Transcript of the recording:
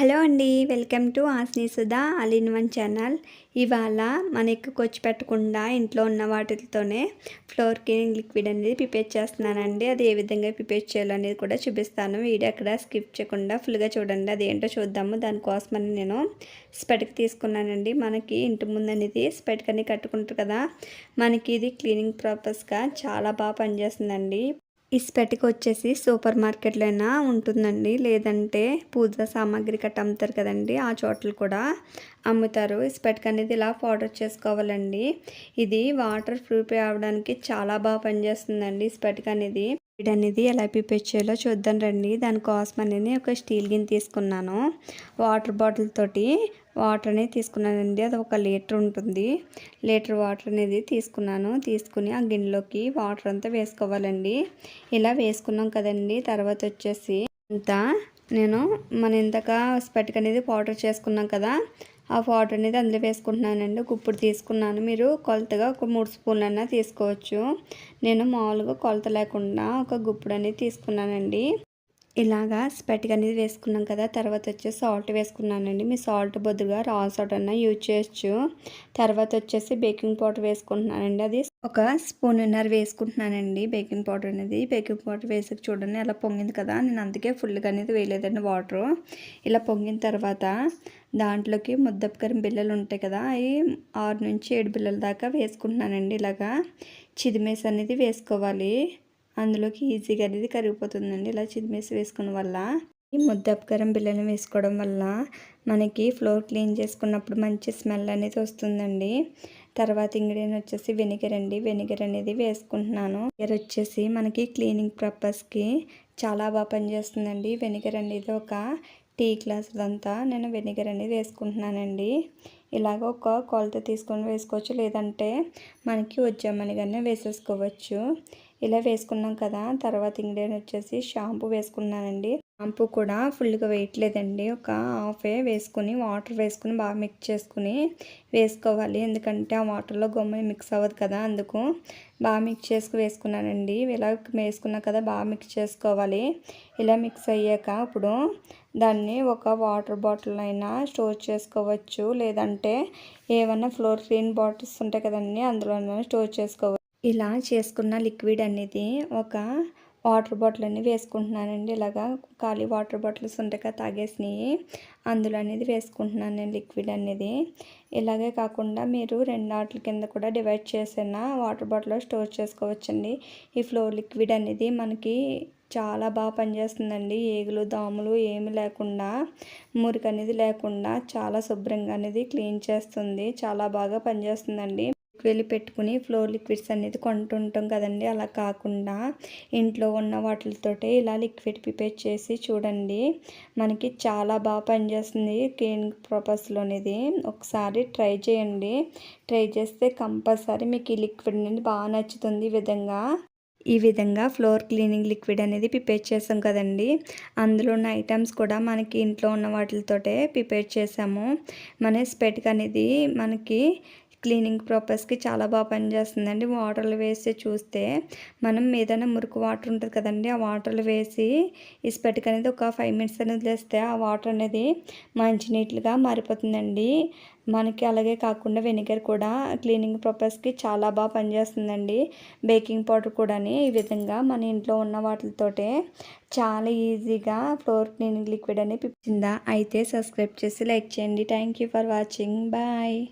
Hello అండి welcome to Asni Sudha all in one channel. ఇవాళ మనకి కొచ్చి పెట్టకుండా ఇంట్లో ఉన్న వాటితోనే ఫ్లోర్ క్లీనింగ్ లిక్విడ్ అనేది ప్రిపేర్ చేస్తున్నానండి. అది ఏ విధంగా ప్రిపేర్ చేయాలనేది కూడా చూపిస్తాను. వీడియో అక్కడ స్కిప్ చేయకుండా ఫుల్గా చూడండి. అది ఏంటో చూద్దాము. దానికోసమని నేను స్పెట్కి తీసుకున్నానండి. మనకి ఇంటి ముందు అనేది స్పెట్కి అనేది కట్టుకుంటారు కదా మనకి ఇది క్లీనింగ్ పర్పస్గా చాలా బాగా పనిచేస్తుందండి. ఇస్పెటికి వచ్చేసి సూపర్ మార్కెట్లో అయినా ఉంటుందండి. లేదంటే పూజ సామాగ్రి కట్ట అమ్ముతారు కదండి. ఆ చోట్ల కూడా అమ్ముతారు. ఇస్పెటిక్ అనేది ఇలా పౌడర్ చేసుకోవాలండి. ఇది వాటర్ ప్రూఫ్ అవ్వడానికి చాలా బాగా పనిచేస్తుందండి స్పెటిక్ అనేది. అనేది ఎలా ప్రిపేర్ చేయాలో చూద్దాం రండి. దానికోసం అనేది ఒక స్టీల్ గిన్నె తీసుకున్నాను. వాటర్ బాటిల్ తోటి వాటర్ అనేది తీసుకున్నానండి. అది ఒక లీటర్ ఉంటుంది. లీటర్ వాటర్ అనేది తీసుకున్నాను. తీసుకుని ఆ గిన్నెలోకి వాటర్ అంతా వేసుకోవాలండి. ఇలా వేసుకున్నాం కదండి. తర్వాత వచ్చేసి అంతా నేను మన ఇంతక స్పెట్క్ అనేది పౌడర్ చేసుకున్నాం కదా ఆ పౌడర్ అనేది అందులో వేసుకుంటున్నానండి. ఇప్పుడు తీసుకున్నాను. మీరు కొలతగా ఒక మూడు స్పూన్లు అన్నా తీసుకోవచ్చు. నేను మామూలుగా కొలత లేకుండా ఒక గుప్పుడు అనేది తీసుకున్నానండి. ఇలాగా స్పెట్గా అనేది వేసుకున్నాం కదా తర్వాత వచ్చేసి సాల్ట్ వేసుకున్నానండి. మీ సాల్ట్ బదులుగా రా సాల్ట్ అన్న యూజ్ చేయొచ్చు. తర్వాత వచ్చేసి బేకింగ్ పౌడర్ వేసుకుంటున్నానండి. అది ఒక స్పూన్ ఎన్నర వేసుకుంటున్నానండి. బేకింగ్ పౌడర్ అనేది. బేకింగ్ పౌడర్ వేసి చూడండి. అలా పొంగింది కదా. నేను అందుకే ఫుల్గా అనేది వేయలేదండి వాటర్. ఇలా పొంగిన తర్వాత దాంట్లోకి ముద్దపకరం బిల్లలు ఉంటాయి కదా. అవి ఆరు నుంచి ఏడు బిల్లల దాకా వేసుకుంటున్నానండి. ఇలాగా చిదిమేసి అనేది వేసుకోవాలి. అందులోకి ఈజీగా అనేది కరిగిపోతుందండి. ఇలా చిదిమేసి వేసుకున్న వల్ల ఈ ముద్దపకరం బిల్లలు వేసుకోవడం వల్ల మనకి ఫ్లోర్ క్లీన్ చేసుకున్నప్పుడు మంచి స్మెల్ అనేది వస్తుందండి. తర్వాత ఇంగ్రీడియంట్ వచ్చేసి వెనిగర్ అండి. వెనిగర్ అనేది వేసుకుంటున్నాను. వెనిగర్ వచ్చేసి మనకి క్లీనింగ్ పర్పస్కి చాలా బాగా పనిచేస్తుందండి. వెనిగర్ అనేది ఒక టీ గ్లాస్ అంతా నేను వెనిగర్ అనేది వేసుకుంటున్నానండి. ఇలాగ ఒక కొలత తీసుకొని వేసుకోవచ్చు. లేదంటే మనకి వచ్చామని కానీ వేసేసుకోవచ్చు. ఇలా వేసుకున్నాం కదా తర్వాత ఇంగ్రీడియంట్ వచ్చేసి షాంపూ వేసుకున్నానండి. షాంపూ కూడా ఫుల్గా వేయట్లేదండి. ఒక హాఫే వేసుకుని వాటర్ వేసుకుని బాగా మిక్స్ చేసుకుని వేసుకోవాలి. ఎందుకంటే ఆ వాటర్లో గొమ్మని మిక్స్ అవ్వదు కదా అందుకు బాగా మిక్స్ చేసుకు వేసుకున్నానండి. ఇలా వేసుకున్నా కదా బాగా మిక్స్ చేసుకోవాలి. ఇలా మిక్స్ అయ్యాక ఇప్పుడు దాన్ని ఒక వాటర్ బాటిల్ అయినా స్టోర్ చేసుకోవచ్చు. లేదంటే ఏమన్నా ఫ్లోర్ క్లీన్ బాటిల్స్ ఉంటాయి కదండి అందులో స్టోర్ చేసుకోవచ్చు. ఇలా చేసుకున్న లిక్విడ్ అనేది ఒక వాటర్ బాటిల్ అన్నీ వేసుకుంటున్నానండి. ఇలాగా ఖాళీ వాటర్ బాటిల్స్ ఉంటాయి తాగేసినాయి తాగేసినవి. అందులో అనేది వేసుకుంటున్నాను నేను లిక్విడ్ అనేది. ఇలాగే కాకుండా మీరు రెండు వాటిల కింద కూడా డివైడ్ చేసిన వాటర్ బాటిల్లో స్టోర్ చేసుకోవచ్చండి. ఈ ఫ్లోర్ లిక్విడ్ అనేది మనకి చాలా బాగా పనిచేస్తుందండి. ఏగులు దోమలు ఏమి లేకుండా మురికి అనేది లేకుండా చాలా శుభ్రంగా అనేది క్లీన్ చేస్తుంది. చాలా బాగా పనిచేస్తుందండి. వెళ్ళి పెట్టుకుని ఫ్లోర్ లిక్విడ్స్ అనేది కొంటుంటాం కదండి. అలా కాకుండా ఇంట్లో ఉన్న వాటితోటే ఇలా లిక్విడ్ ప్రిపేర్ చేసి చూడండి. మనకి చాలా బాగా పనిచేస్తుంది క్లీనింగ్ పర్పస్లోనిది ఒకసారి ట్రై చేయండి. ట్రై చేస్తే కంపల్సరీ మీకు ఈ లిక్విడ్ అనేది బాగా నచ్చుతుంది ఈ విధంగా. ఈ విధంగా ఫ్లోర్ క్లీనింగ్ లిక్విడ్ అనేది ప్రిపేర్ చేసాం కదండి. అందులో ఉన్న ఐటమ్స్ కూడా మనకి ఇంట్లో ఉన్న వాటితోటే ప్రిపేర్ చేసాము. మన స్పెట్క్ అనేది మనకి క్లీనింగ్ పర్పస్కి చాలా బాగా పనిచేస్తుందండి వాటర్లు వేసి చూస్తే మనం ఏదైనా మురికి వాటర్ ఉంటుంది కదండి ఆ వాటర్లు వేసి ఇసుపెట్టుకు అనేది ఒక ఫైవ్ మినిట్స్ అనేది వేస్తే ఆ వాటర్ అనేది మంచినీటిగా మారిపోతుందండి. మనకి అలాగే కాకుండా వెనిగర్ కూడా క్లీనింగ్ పర్పస్కి చాలా బాగా పనిచేస్తుందండి బేకింగ్ పౌడర్ కూడా ఈ విధంగా మన ఇంట్లో ఉన్న వాటితోటే చాలా ఈజీగా ఫ్లోర్ క్లీనింగ్ లిక్విడ్ అని పిచ్చిందా అయితే సబ్స్క్రైబ్ చేసి లైక్ చేయండి. Thank for watching. బాయ్.